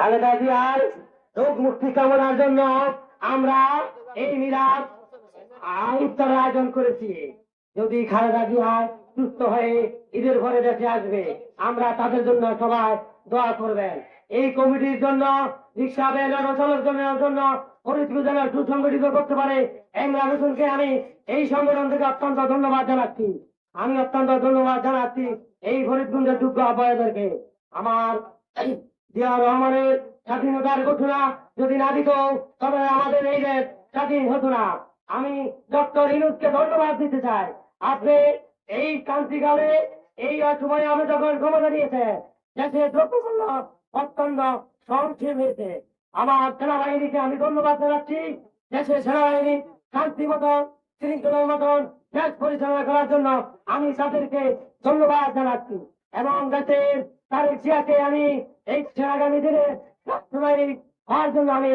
খালেদা জিয়ার রোগ মুক্তি কামনার জন্য আমরা এই মিলাদ ইফতার আয়োজন করেছি। যদি খালেদা জিয়া সুস্থ হয়ে ঈদের ঘরে দেশে আসবে, আমরা তাদের জন্য সবাই দোয়া করবেন। এই কমিটির জন্য, রিক্সা বেল চলাচলের জন্য ফরিদপুর সুসংগঠিত করতে পারে হোসেনকে আমি এই সংগঠন থেকে অত্যন্ত ধন্যবাদ জানাচ্ছি। আমি অত্যন্ত ধন্যবাদ জানাচ্ছি এই ফরিদগঞ্জের যোগ্য আহ্বায়কদেরকে। আমার জিয়া রহমানের স্বাধীনতার ঘোষণা যদি না দিত, তবে আমাদের এই দেশ স্বাধীন হতো না। আমি ডক্টর ইনুসকে ধন্যবাদ দিতে চাই। আপনি এই ক্রান্তিকালে এই সময়ে আমি যখন ক্ষমতা নিয়েছে, দেশে দ্রব্যমূল্য অত্যন্ত সহনশীল হয়েছে। আমার সেনাবাহিনীকে আমি ধন্যবাদ জানাচ্ছি। দেশের সেনাবাহিনী শান্তি মতন শৃঙ্খলার মতন দেশ পরিচালনা করার জন্য আমি তাদেরকে ধন্যবাদ জানাচ্ছি। এবং দেশের তারেক জিয়াকে আমি এই আগামী দিনে রাষ্ট্রবাহিনী হওয়ার জন্য আমি